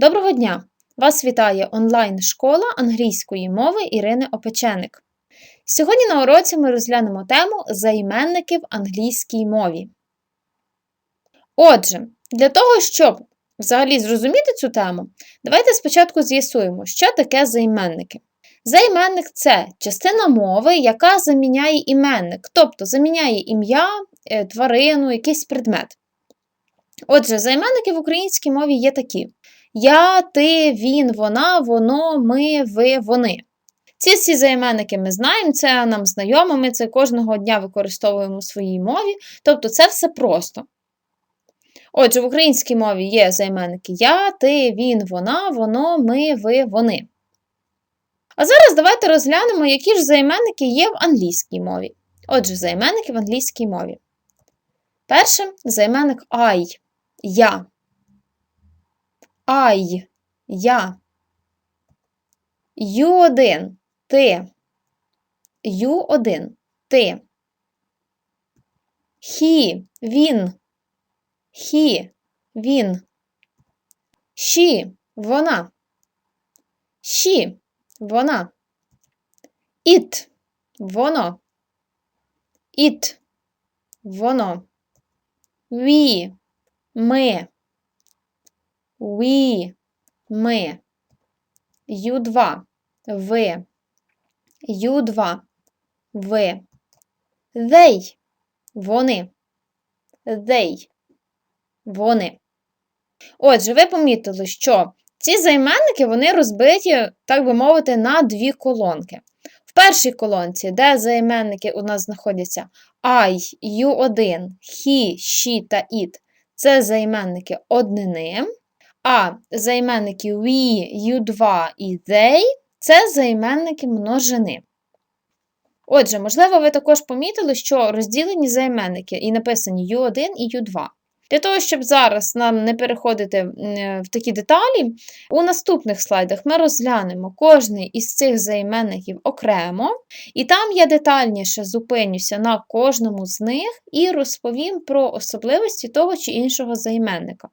Доброго дня! Вас вітає онлайн-школа англійської мови Ірини Опеченик. Сьогодні на уроці ми розглянемо тему займенники в англійській мові. Отже, для того, щоб взагалі зрозуміти цю тему, давайте спочатку з'ясуємо, що таке займенники. Займенник це частина мови, яка заміняє іменник, тобто заміняє ім'я, е, тварину, якийсь предмет. Отже, займенники в українській мові є такі: я, ти, він, вона, воно, ми, ви, вони. Ці всі займенники ми знаємо, це нам знайомо, ми це кожного дня використовуємо у своїй мові, тобто це все просто. Отже, в українській мові є займенники я, ти, він, вона, воно, ми, ви, вони. А зараз давайте розглянемо, які ж займенники є в англійській мові. Отже, займенники в англійській мові. Перше займенник I. Я. I. Я. Ю1. Ти. Ю1. Ти. He. Він. He. Він. She. Вона. She. Вона. It. Воно. It. Воно. We. Ми. We. Ми. Ю2. Ви. Ю2. Ви. They. Вони. They. Вони. Отже, ви помітили, що ці займенники вони розбиті, так би мовити, на дві колонки. В першій колонці, де займенники у нас знаходяться I, U1, he, she та it, це займенники однини, а займенники we, you2 і they це займенники множини. Отже, можливо, ви також помітили, що розділені займенники і написані U1 і U2. Для того, щоб зараз нам не переходити в такі деталі, у наступних слайдах ми розглянемо кожний із цих займенників окремо, і там я детальніше зупинюся на кожному з них і розповім про особливості того чи іншого займенника.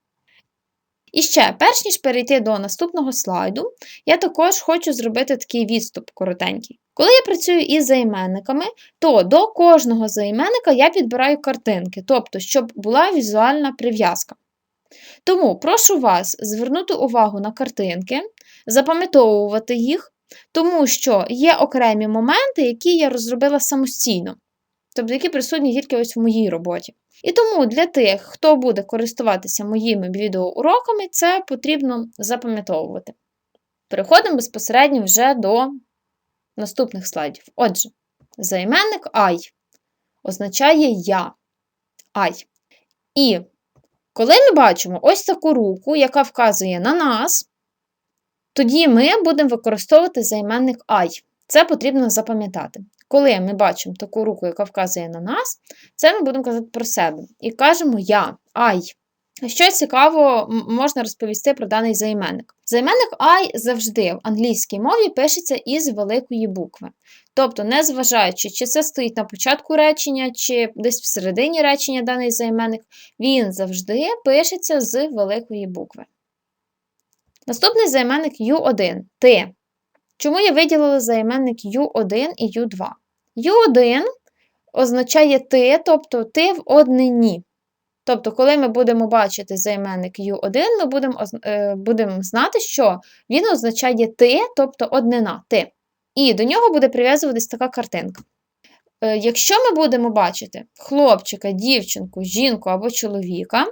І ще, перш ніж перейти до наступного слайду, я також хочу зробити такий відступ коротенький. Коли я працюю із займенниками, то до кожного займенника я підбираю картинки, тобто, щоб була візуальна прив'язка. Тому прошу вас звернути увагу на картинки, запам'ятовувати їх, тому що є окремі моменти, які я розробила самостійно, тобто які присутні тільки ось в моїй роботі. І тому для тих, хто буде користуватися моїми відеоуроками, це потрібно запам'ятовувати. Переходимо безпосередньо вже до наступних слайдів. Отже, займенник I означає я. I. І коли ми бачимо ось таку руку, яка вказує на нас, тоді ми будемо використовувати займенник I. Це потрібно запам'ятати. Коли ми бачимо таку руку, яка вказує на нас, це ми будемо казати про себе. І кажемо я, I. Що цікаво, можна розповісти про даний займенник. Займенник I завжди в англійській мові пишеться із великої букви. Тобто, незважаючи, чи це стоїть на початку речення, чи десь всередині речення даний займенник, він завжди пишеться з великої букви. Наступний займенник U1 ти. Чому я виділила займенник U1 і U2? U1 означає ти, тобто ти в однині. Тобто, коли ми будемо бачити займенник U1, ми будемо е, будемо знати, що він означає ти, тобто однина ти. І до нього буде прив'язуватись така картинка. Е, якщо ми будемо бачити хлопчика, дівчинку, жінку або чоловіка,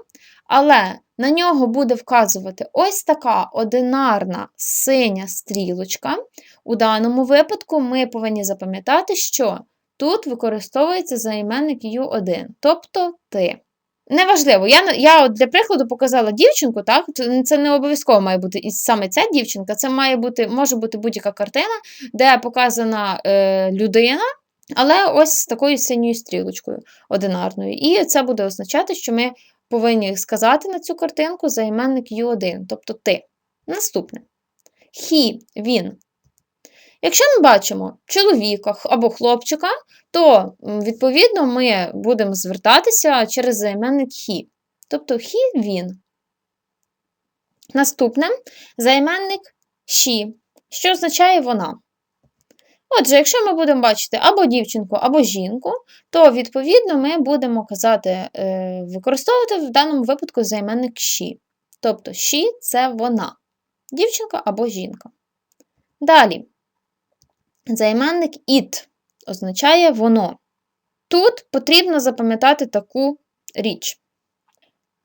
але на нього буде вказувати ось така одинарна синя стрілочка, у даному випадку ми повинні запам'ятати, що тут використовується займенник U1, тобто ти. Неважливо, я я для прикладу показала дівчинку, так? Це не обов'язково має бути і саме ця дівчинка, це має бути, може бути будь-яка картина, де показана е, людина, але ось з такою синьою стрілочкою одинарною. І це буде означати, що ми повинні сказати на цю картинку займенник U1, тобто ти. Наступне. He, він. Якщо ми бачимо чоловіка або хлопчика, то, відповідно, ми будемо звертатися через займенник he. Тобто he він. Наступне займенник she, що означає вона. Отже, якщо ми будемо бачити або дівчинку, або жінку, то, відповідно, ми будемо казати, е, використовувати в даному випадку займенник she. Тобто she це вона, дівчинка або жінка. Далі, займенник it означає воно. Тут потрібно запам'ятати таку річ.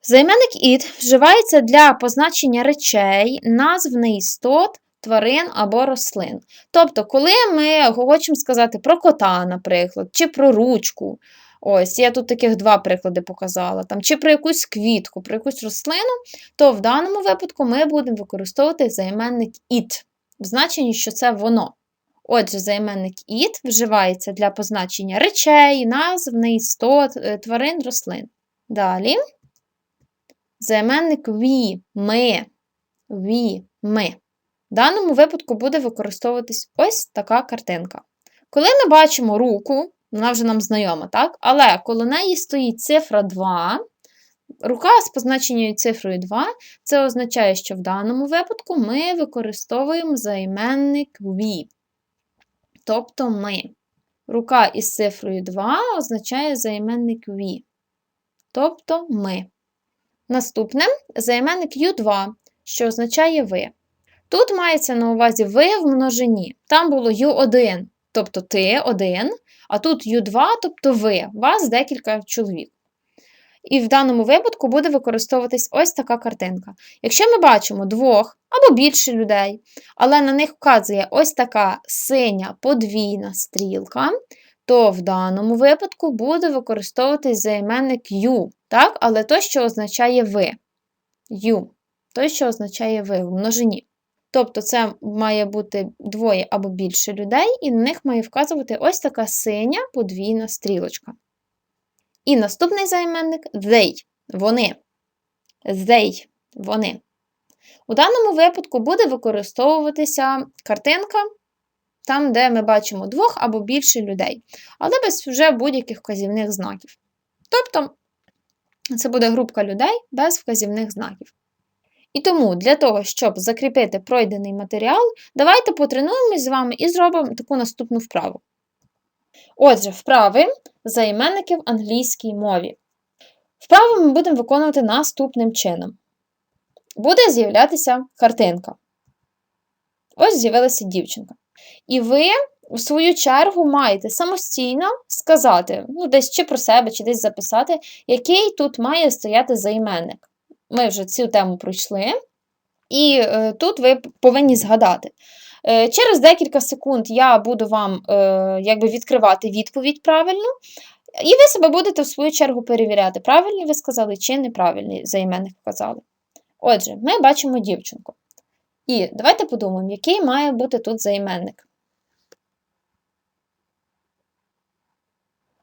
Займенник it вживається для позначення речей, назв неістот, тварин або рослин. Тобто, коли ми хочемо сказати про кота, наприклад, чи про ручку, ось, я тут таких два приклади показала, там, чи про якусь квітку, про якусь рослину, то в даному випадку ми будемо використовувати займенник it, в значенні, що це воно. Отже, займенник it вживається для позначення речей, назв, неістот, е, тварин, рослин. Далі. Займенник we, ми, we, ми. В даному випадку буде використовуватись ось така картинка. Коли ми бачимо руку, вона вже нам знайома, так? Але коло неї стоїть цифра 2, рука з позначеною цифрою 2, це означає, що в даному випадку ми використовуємо займенник we. Тобто ми. Рука із цифрою 2 означає займенник we. Тобто ми. Наступне займенник U2, що означає ви. Тут мається на увазі ви в множині. Там було U1, тобто ти один, а тут U2, тобто ви, вас декілька чоловік. І в даному випадку буде використовуватись ось така картинка. Якщо ми бачимо двох або більше людей, але на них вказує ось така синя подвійна стрілка, то в даному випадку буде використовуватись займенник you, так? але той, що означає ви. You. Той, що означає ви в множині. Тобто це має бути двоє або більше людей, і на них має вказувати ось така синя подвійна стрілочка. І наступний займенник they. Вони. They. Вони. У даному випадку буде використовуватися картинка, там, де ми бачимо двох або більше людей, але без вже будь-яких вказівних знаків. Тобто, це буде групка людей без вказівних знаків. І тому для того, щоб закріпити пройдений матеріал, давайте потренуємось з вами і зробимо таку наступну вправу. Отже, вправи займенники в англійській мові. Вправи ми будемо виконувати наступним чином. Буде з'являтися картинка. Ось з'явилася дівчинка. І ви, в свою чергу, маєте самостійно сказати, ну, десь чи про себе, чи десь записати, який тут має стояти займенник. Ми вже цю тему пройшли, і е, тут ви повинні згадати. Е, через декілька секунд я буду вам е, якби відкривати відповідь правильну, і ви себе будете в свою чергу перевіряти, правильні ви сказали чи неправильний займенник вказали. Отже, ми бачимо дівчинку. І давайте подумаємо, який має бути тут займенник.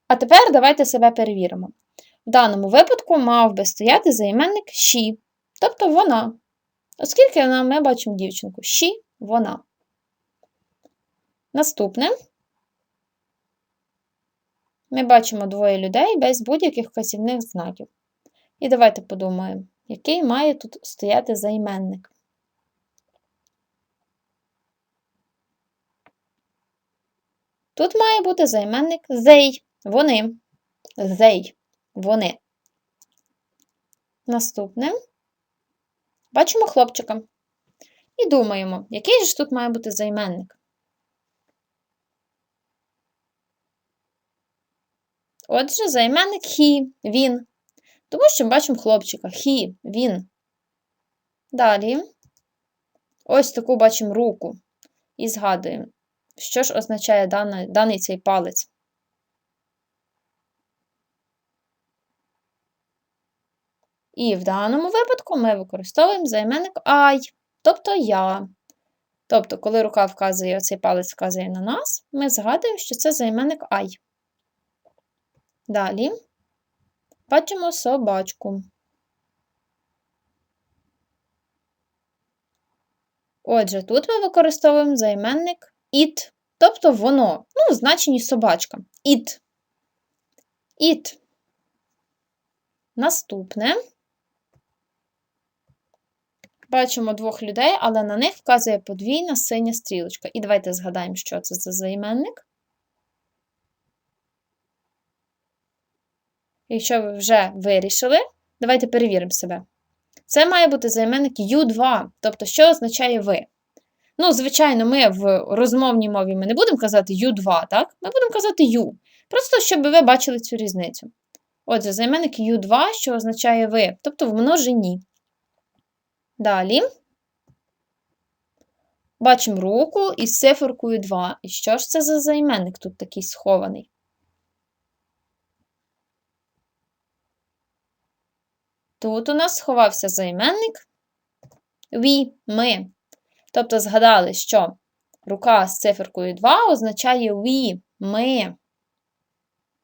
А тепер давайте себе перевіримо. В даному випадку мав би стояти займенник she, тобто вона. Оскільки ми бачимо дівчинку she вона. Наступне ми бачимо двоє людей без будь-яких вказівних знаків. І давайте подумаємо, який має тут стояти займенник. Тут має бути займенник they, вони. They, вони. Наступне бачимо хлопчика. І думаємо, який ж тут має бути займенник. Отже, займенник he, він. Тому що ми бачимо хлопчика. He, він. Далі ось таку бачимо руку. І згадуємо, що ж означає даний, даний цей палець. І в даному випадку ми використовуємо займенник I, тобто я. Тобто, коли рука вказує, оцей палець вказує на нас, ми згадуємо, що це займенник I. Далі бачимо собачку. Отже, тут ми використовуємо займенник it, тобто воно, ну, в значенні собачка. It. It. Наступне Бачимо двох людей, але на них вказує подвійна синя стрілочка. І давайте згадаємо, що це за займенник. Якщо ви вже вирішили, давайте перевіримо себе. Це має бути займенник U2, тобто, що означає ви. Ну, звичайно, ми в розмовній мові ми не будемо казати U2, так? Ми будемо казати U. Просто щоб ви бачили цю різницю. Отже, займенник U2, що означає ви, тобто в множині. Далі. Бачимо руку із циферкою 2. І що ж це за займенник тут такий схований? Тут у нас сховався займенник we, ми. Тобто згадали, що рука з циферкою 2 означає we, ми.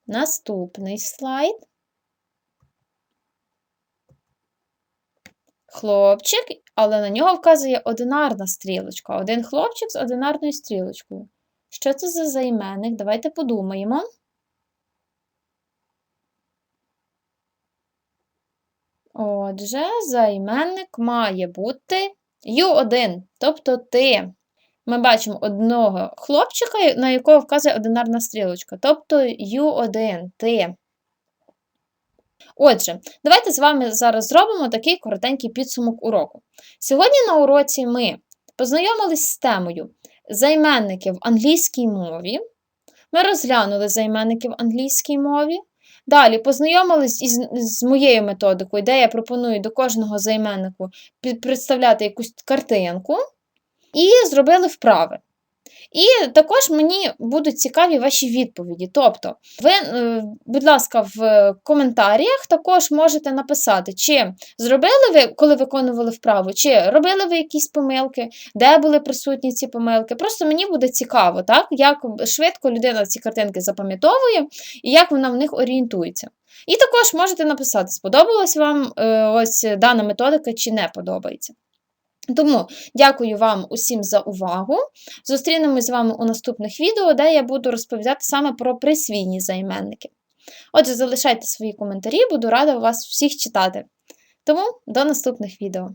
Наступний слайд. Хлопчик, але на нього вказує одинарна стрілочка. Один хлопчик з одинарною стрілочкою. Що це за займенник? Давайте подумаємо. Отже, займенник має бути Ю1, тобто ти. Ми бачимо одного хлопчика, на якого вказує одинарна стрілочка, тобто Ю1, ти. Отже, давайте з вами зараз зробимо такий коротенький підсумок уроку. Сьогодні на уроці ми познайомились з темою займенники в англійській мові. Ми розглянули займенники в англійській мові. Далі познайомились із з моєю методикою, де я пропоную до кожного займеннику представляти якусь картинку, і зробили вправи. І також мені будуть цікаві ваші відповіді. Тобто, ви, е, будь ласка, в коментарях також можете написати, чи зробили ви, коли виконували вправу, чи робили ви якісь помилки, де були присутні ці помилки. Просто мені буде цікаво, так, як швидко людина ці картинки запам'ятовує і як вона в них орієнтується. І також можете написати, сподобалась вам е, ось дана методика чи не подобається. Тому дякую вам усім за увагу. Зустрінемось з вами у наступних відео, де я буду розповідати саме про присвійні займенники. Отже, залишайте свої коментарі, буду рада вас всіх читати. Тому до наступних відео.